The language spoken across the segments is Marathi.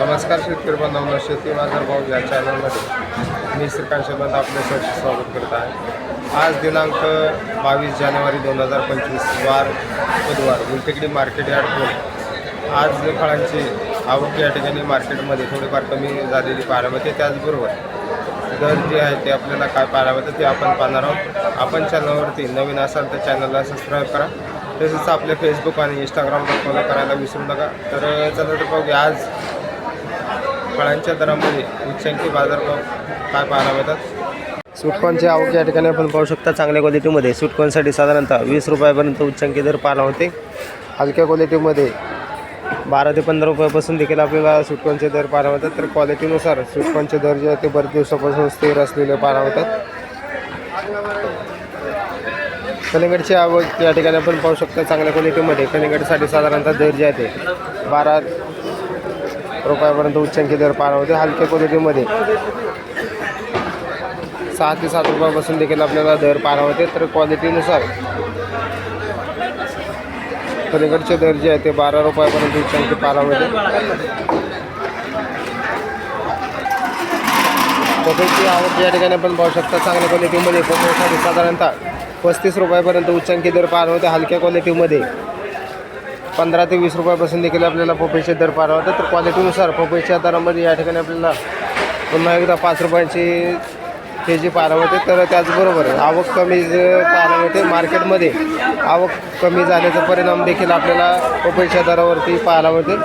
नमस्कार शेतकरी बांधवांना शेती बाजार भाव या चॅनलमध्ये मी श्रीकांत शेबंद आपले सहर्ष स्वागत करत आहे. आज दिनांक बावीस जानेवारी दोन हजार पंचवीस वार बुधवार गुलटेकडी मार्केट यार्ड आज फळांची आवक या ठिकाणी मार्केटमध्ये थोडीफार कमी झालेली पाहायला मिळते त्याचबरोबर दर जे आहे ते आपल्याला काय पाहायला मिळतं ते आपण पाहणार आहोत. आपण चॅनलवरती नवीन असाल तर चॅनलला सबस्क्राईब करा. तसंच आपले फेसबुक आणि इंस्टाग्रामला फॉलो करायला विसरू नका. तर चला तर बघूया आज फळांच्या दरामध्ये उच्चांकी बाजारभाव काय पाहायला मिळतात? सुटकॉनचे आवक या ठिकाणी आपण पाहू शकता चांगल्या क्वालिटीमध्ये सुटकॉनसाठी साधारणतः वीस रुपयापर्यंत उच्चांकी दर पाहायला होते. हलक्या क्वालिटीमध्ये बारा ते पंधरा रुपयापासून देखील आपल्याला सुटकॉनचे दर पाहायला होतात तर क्वालिटीनुसार सुटकॉनचे दर जे आहेत ते बरेच दिवसापासून स्थिर असलेले पाहायला होतात कलिंगडची आवक या ठिकाणी आपण पाहू शकता चांगल्या क्वालिटीमध्ये कलिंगडसाठी साधारणतः दर जे आहे ते बारा रुपयापर्यंत उच्चांकी दर पाहायला होते हलक्या क्वालिटीमध्ये सहा ते सात रुपयापासून देखील आपल्याला दर पाहायला होते, तर क्वालिटीनुसार कलिंगडचे दर जे आहे ते बारा रुपयापर्यंत उच्चांकी होते. पपईची आवक या ठिकाणी आपण पाहू शकता, चांगल्या क्वालिटीमध्ये पपईसाठी साधारणतः पस्तीस रुपयापर्यंत उच्चांकी दर पार होते, हलक्या क्वालिटीमध्ये पंधरा ते वीस रुपयापासून देखील आपल्याला पपईचे दर पाहायला होते तर क्वालिटीनुसार पपईच्या दरामध्ये या ठिकाणी आपल्याला पुन्हा एकदा पाच रुपयांची के जी पाहायला होते तर त्याचबरोबर आवक कमी जे पाहायला होते मार्केटमध्ये आवक कमी झाल्याचा परिणाम देखील आपल्याला पपईच्या दरावरती पाहायला होते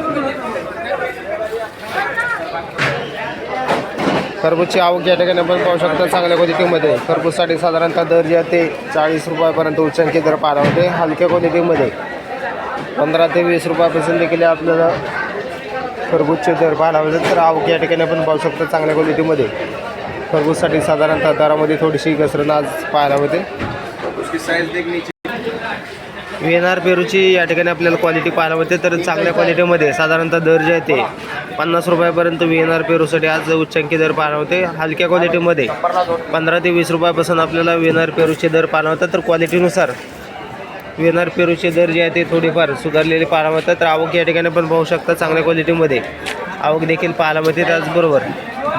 खरबूजची आवक या ठिकाणी आपण पाहू शकता चांगल्या क्वालिटीमध्ये खरबूजसाठी साधारणतः दर जे आहे ते चाळीस रुपयापर्यंत उच्चांकी दर पाहायला होते हलक्या क्वालिटीमध्ये पंधरा ते वीस रुपयापासून देखील आपल्याला खरबूजचे दर पाहायला होते तर आवक या ठिकाणी आपण पाहू शकतो चांगल्या क्वालिटीमध्ये. खरबूजसाठी साधारणतः दरामध्ये थोडीशी घसरण आज पाहायला होते व्ही एन आर पेरूची या ठिकाणी आपल्याला क्वालिटी पाहायला होते तर चांगल्या क्वालिटीमध्ये साधारणतः दर जे आहे ते पन्नास रुपयापर्यंत व्ही एन आर पेरूसाठी आज उच्चांकी दर पाहायला होते हलक्या क्वालिटीमध्ये पंधरा ते वीस रुपयापासून आपल्याला व्ही एन आर पेरूचे दर पाहायला होतात तर क्वालिटीनुसार विनर पेरूचे दर जे आहे ते थोडीफार सुधारलेले पाहायला मिळतात. तर आवक या ठिकाणी पण पाहू शकता चांगल्या क्वालिटीमध्ये आवक देखील पाहायला मिळते. त्याचबरोबर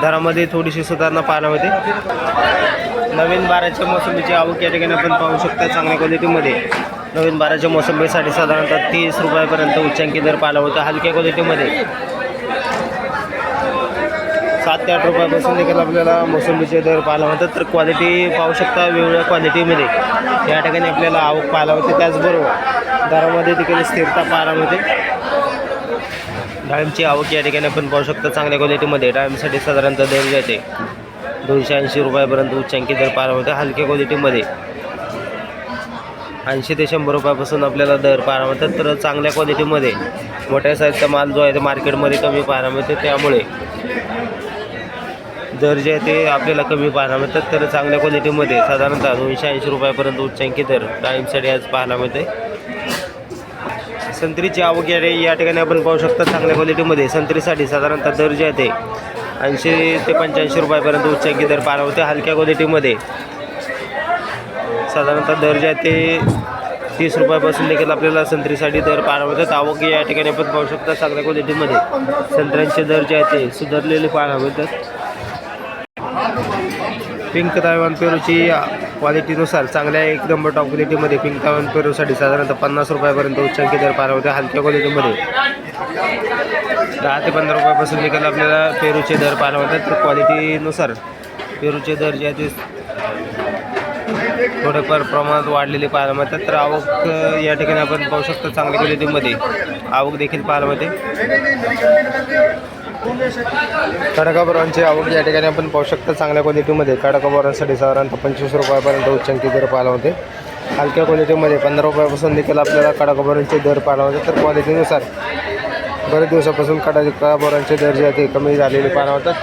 दरामध्ये थोडीशी सुधारणा पाहायला मिळते. नवीन बाराच्या मोसंबीची आवक या ठिकाणी आपण पाहू शकता चांगल्या क्वालिटीमध्ये नवीन बाराच्या मोसंबीसाठी साधारणतः तीस रुपयापर्यंत उच्चांकी दर पाहायला होता हलक्या क्वालिटीमध्ये सात ते आठ रुपयापासून देखील आपल्याला मोसंबीचे दर पाहायला म्हणतात तर क्वालिटी पाहू शकता वेगवेगळ्या क्वालिटीमध्ये या ठिकाणी आपल्याला आवक पाहायला होते त्याचबरोबर दरामध्ये देखील स्थिरता पाहायला होते डाळिंबची आवक या ठिकाणी आपण पाहू शकता चांगल्या क्वालिटीमध्ये डाळिंबसाठी साधारणतः दर जे आहे दोनशे ऐंशी रुपयापर्यंत उच्चांकी दर पाहायला मिळते. हलक्या क्वालिटीमध्ये ऐंशी ते शंभर रुपयापासून आपल्याला दर पाहायला मिळतात. तर चांगल्या क्वालिटीमध्ये मोठ्या साईजचा माल जो आहे ते मार्केटमध्ये कमी पाहायला मिळते. त्यामुळे दर जे आहे ते आपल्याला कमी पाहायला मिळतात तर चांगल्या क्वालिटीमध्ये साधारणतः दोनशे ऐंशी रुपयापर्यंत उच्चांकी दर डाळिंबसाठी आज पाहायला मिळते संत्रीची आवक या ठिकाणी आपण पाहू शकता चांगल्या क्वालिटीमध्ये संत्रीसाठी साधारणतः दर जे आहे ते ऐंशी ते पंच्याऐंशी रुपयापर्यंत उच्चांकी दर पाहायला होते हलक्या क्वालिटीमध्ये साधारणतः दर जे आहे ते तीस रुपयापासून देखील आपल्याला संत्रीसाठी दर पाहायला मिळतात आवक या ठिकाणी आपण पाहू शकता चांगल्या क्वालिटीमध्ये संत्र्यांचे दर जे आहे ते सुधारलेले पाहायला मिळतात पिंक तायवान पेरूची क्वालिटीनुसार चांगल्या एक नंबर टॉप क्वालिटीमध्ये पिंक तायवान पेरूसाठी साधारणतः पन्नास रुपयापर्यंत उच्चांकी दर पार होते हलक्या क्वालिटीमध्ये दहा ते पंधरा रुपयापासून देखील आपल्याला पेरूचे दर पाहायला होतात तर क्वालिटीनुसार पेरूचे दर जे आहेत ते थोडेफार प्रमाणात वाढलेले पाहायला मिळतात तर आवक या ठिकाणी आपण पाहू शकतो चांगल्या क्वालिटीमध्ये आवक देखील पाहायला मिळते कडकाबोरांची आवक या ठिकाणी आपण पाहू शकता. चांगल्या क्वालिटीमध्ये कडकाबोरांसाठी साधारणतः पंचवीस रुपयापर्यंत उच्चांकी दर पाहायला होते. हलक्या क्वालिटीमध्ये पंधरा रुपयापासून देखील आपल्याला कडकाबोरांचे दर पाहायला होते. तर क्वालिटीनुसार बरेच दिवसापासून कडकाबोरांचे दर जे आहेत ते कमी झालेले पाहायला होतात.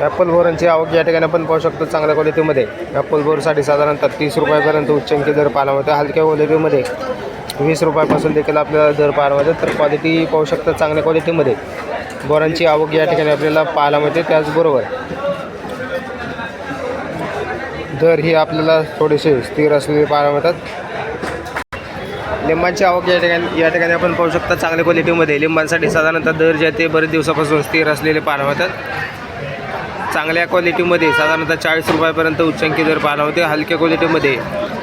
ॲपल बोरांची आवक या ठिकाणी आपण पाहू शकतो. चांगल्या क्वालिटीमध्ये ॲपल बोरसाठी साधारणतः तीस रुपयापर्यंत उच्चांकी दर पाहायला होते. हलक्या क्वालिटीमध्ये वीस रुपयापासून देखील आपल्याला दर पाहायला मिळतात. तर क्वालिटी पाहू शकता चांगल्या क्वालिटीमध्ये बोरांची आवक या ठिकाणी आपल्याला पाहायला मिळते त्याचबरोबर दर ही आपल्याला थोडेसे स्थिर असलेले पाहायला मिळतात. लिंबांची आवक या ठिकाणी या ठिकाणी आपण पाहू शकता चांगल्या क्वालिटीमध्ये लिंबांसाठी साधारणतः दर जे आहे ते बरेच दिवसापासून स्थिर असलेले पाहायला मिळतात. चांगल्या क्वालिटीमध्ये साधारणतः चाळीस रुपयापर्यंत उच्चांकी दर पाहायला होते. हलक्या क्वालिटीमध्ये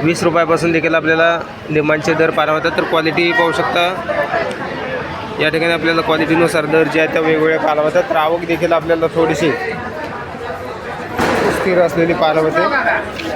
वीस रुपयापासून देखील आपल्याला लिंबांचे दर पाहायला होतात. तर क्वालिटी पाहू शकता या ठिकाणी आपल्याला क्वालिटीनुसार दर जे आहेत त्या वेगवेगळ्या पाहायला होतात. तर आवक देखील आपल्याला थोडीशी स्थिर असलेली पाहायला होते.